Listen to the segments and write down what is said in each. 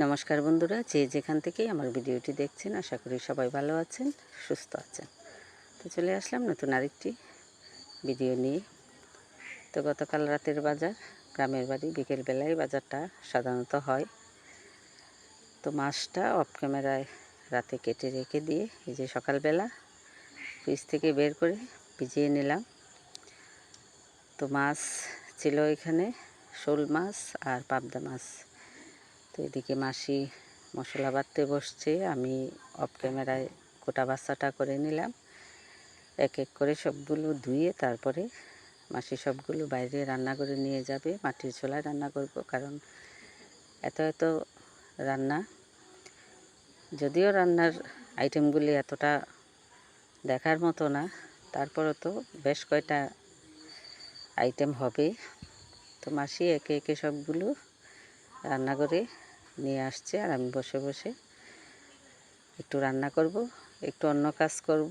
নমস্কার বন্ধুরা, যে যেখান থেকেই আমার ভিডিওটি দেখছেন, আশা করি সবাই ভালো আছেন, সুস্থ আছেন। তো চলে আসলাম নতুন আরেকটি ভিডিও নিয়ে। তো গতকাল রাতের বাজার, গ্রামের বাড়ি বিকেলবেলায় বাজারটা সাধারণত হয়। তো মাছটা অফ ক্যামেরায় রাতে কেটে রেখে দিয়ে, এই যে সকালবেলা ফ্রিজ থেকে বের করে ভিজিয়ে নিলাম। তো মাছ ছিল এখানে, শোল মাছ আর পাবদা মাছ। তো এদিকে মাসি মশলা বাটতে বসছে। আমি অফ ক্যামেরায় গোটা বাচ্চাটা করে নিলাম। এক এক করে সবগুলো ধুয়ে তারপরে মাসি সবগুলো বাইরে রান্না করে নিয়ে যাবে। মাটির চোলায় রান্না করব কারণ এত এত রান্না। যদিও রান্নার আইটেমগুলি এতটা দেখার মতো না, তারপরও তো বেশ কয়টা আইটেম হবে। তো মাসি একে একে সবগুলো রান্না করে নিয়ে আসছে আর আমি বসে বসে একটু রান্না করব, একটু অন্য কাজ করব,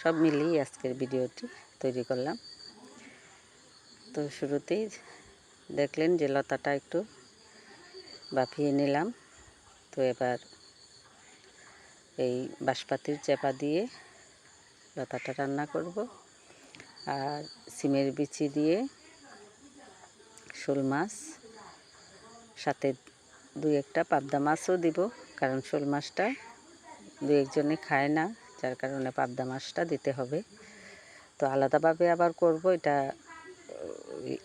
সব মিলিয়ে আজকের ভিডিওটি তৈরি করলাম। তো শুরুতেই দেখলেন যে লতাটা একটু বাফিয়ে নিলাম। তো এবার এই বাঁশপাতির চেপা দিয়ে লতাটা রান্না করব আর সিমের বিচি দিয়ে শোল মাছ সাথে দুই একটা পাবদা মাছও দিব, কারণ শোল মাছটা দু একজনে খায় না, যার কারণে পাবদা মাছটা দিতে হবে। তো আলাদাভাবে আবার করব, এটা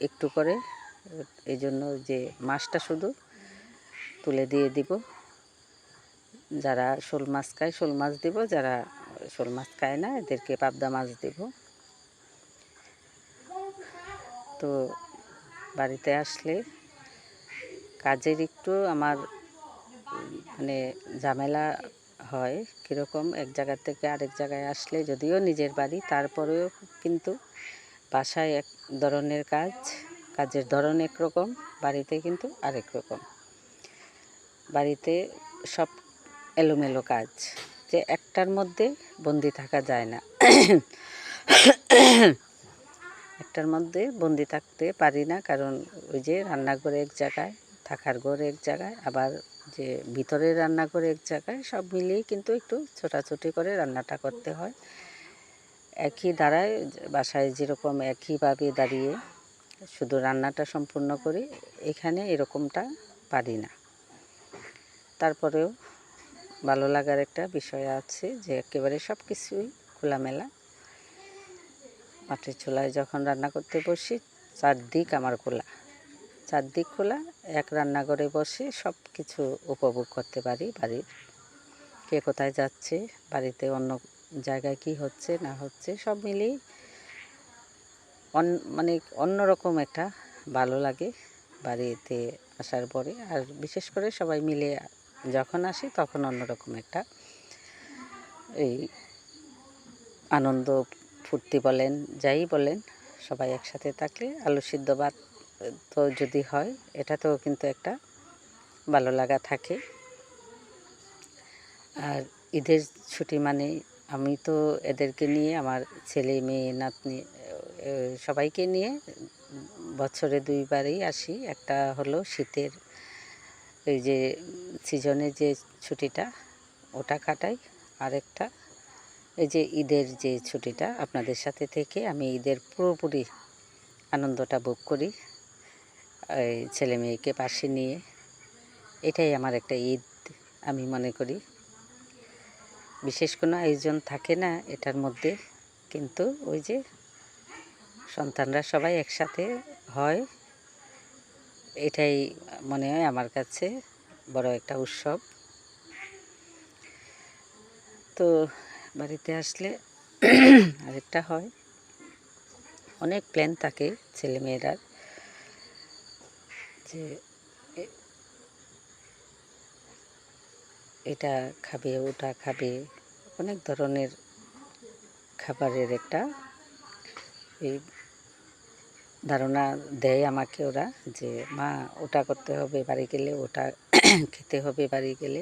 একটু করে এই জন্য যে মাছটা শুধু তুলে দিয়ে দিব। যারা শোল মাছ খায়, শোল মাছ দিব, যারা শোল মাছ খায় না, এদেরকে পাবদা মাছ দিব। তো বাড়িতে আসলে কাজের একটু আমার মানে ঝামেলা হয় কীরকম, এক জায়গা থেকে আরেক জায়গায় আসলে যদিও নিজের বাড়ি, তারপরেও কিন্তু বাসায় এক ধরনের কাজ, কাজের ধরন একরকম, বাড়িতে কিন্তু আরেক রকম। বাড়িতে সব এলোমেলো কাজ, যে একটার মধ্যে বন্দি থাকা যায় না। একটার মধ্যে বন্দি থাকতে পারি না, কারণ ওই যে রান্নাঘরে এক জায়গায় থাকার ঘর এক জায়গায়, আবার যে ভিতরের রান্নাঘর এক জায়গায়, সব মিলিয়েই কিন্তু একটু ছোটাছুটি করে রান্নাটা করতে হয়। একই দাঁড়ায় বাসায় যেরকম একইভাবে দাঁড়িয়ে শুধু রান্নাটা সম্পূর্ণ করি, এখানে এরকমটা পারি না। তারপরেও ভালো লাগার একটা বিষয় আছে যে একেবারে সব কিছুই খোলামেলা। মাটির চুলায় যখন রান্না করতে বসি, চারদিক আমার খোলা। চারদিক খোলা, এক রান্নাঘরে বসে সব কিছু উপভোগ করতে পারি বাড়ির। কে কোথায় যাচ্ছে, বাড়িতে অন্য জায়গায় কি হচ্ছে, না হচ্ছে, সব মিলিয়ে অন মানে অন্যরকম একটা ভালো লাগে বাড়িতে আসার পরে। আর বিশেষ করে সবাই মিলে যখন আসি তখন অন্যরকম একটা এই আনন্দ ফুর্তি বলেন, যাই বলেন, সবাই একসাথে থাকলে আলু সিদ্ধ ভাত তো যদি হয়, এটাতেও কিন্তু একটা ভালো লাগা থাকে। আর ঈদের ছুটি মানে আমি তো এদেরকে নিয়ে, আমার ছেলে, মেয়ে, নাতনি সবাইকে নিয়ে বছরে দুইবারই আসি। একটা হলো শীতের এই যে সিজনে যে ছুটিটা, ওটা কাটাই। আরেকটা এই যে ঈদের যে ছুটিটা, আপনাদের সাথে থেকে আমি ঈদের পুরোপুরি আনন্দটা ভোগ করি। এই ছেলে মেয়েকে পাশে নিয়ে, এটাই আমার একটা ঈদ, আমি মনে করি। বিশেষ কোনো আয়োজন থাকে না এটার মধ্যে, কিন্তু ওই যে সন্তানরা সবাই একসাথে হয়, এটাই মনে হয় আমার কাছে বড় একটা উৎসব। তো বাড়িতে আসলে আরেকটা হয়। অনেক প্ল্যান থাকে ছেলেমেয়েরার যে এটা খাবে, ওটা খাবে, অনেক ধরনের খাবারের একটা এই ধারণা দেয় আমাকে ওরা যে, মা, ওটা করতে হবে, বাড়ি গেলে ওটা খেতে হবে, বাড়ি গেলে।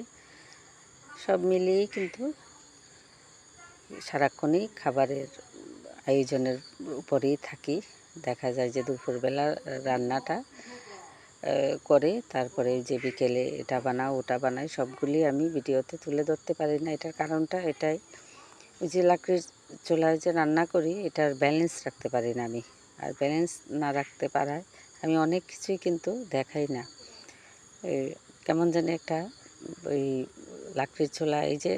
সব মিলিয়েই কিন্তু সারাক্ষণই খাবারের আয়োজনের উপরেই থাকি। দেখা যায় যে দুপুরবেলা রান্নাটা করে। তারপরে যে বিকেলে এটা বানাও, ওটা বানাই, সবগুলি আমি ভিডিওতে তুলে ধরতে পারি না। এটার কারণটা এটাই। যে লাকড়ির চুলায় যে রান্না করি, এটার ব্যালেন্স রাখতে পারি না আমি। আর ব্যালেন্স না রাখতে পারায় আমি অনেক কিছুই কিন্তু দেখাই না। কেমন যেন একটা ওই লাকড়ির চুলা এই যে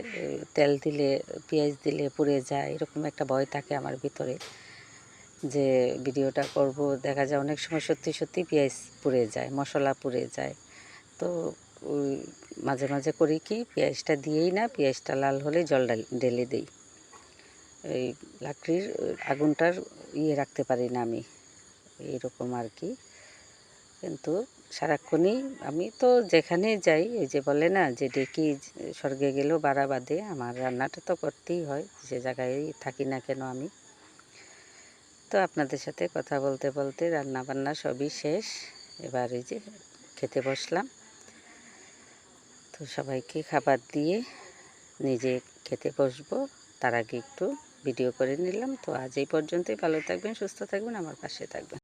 তেল দিলে, পেঁয়াজ দিলে পুড়ে যায়, এরকম একটা ভয় থাকে আমার ভিতরে। যে ভিডিওটা করব, দেখা যায় অনেক সময় সত্যি সত্যি পেঁয়াজ পুড়ে যায়, মশলা পুড়ে যায়। তো মাঝে মাঝে করি কি, পেঁয়াজটা দিয়েই না, পেঁয়াজটা লাল হলে জল ঢেলে দিই। এই লাকড়ির আগুনটার ইয়ে রাখতে পারি না আমি এইরকম আর কি। কিন্তু সারাক্ষণই আমি তো যেখানে যাই ওই যে বলে না যে ডেকি স্বর্গে গেলেও বাড়া বাদে আমার রান্নাটা তো করতেই হয়, যে জায়গায় থাকি না কেন আমি। তো আপনাদের সাথে কথা বলতে বলতে রান্না বান্না সবই শেষ। এবার এই যে খেতে বসলাম। তো সবাইকে খাবার দিয়ে নিজে খেতে বসবো। তার আগে একটু ভিডিও করে নিলাম। তো আজ এই পর্যন্তই। ভালো থাকবেন, সুস্থ থাকবেন, আমার পাশে থাকবেন।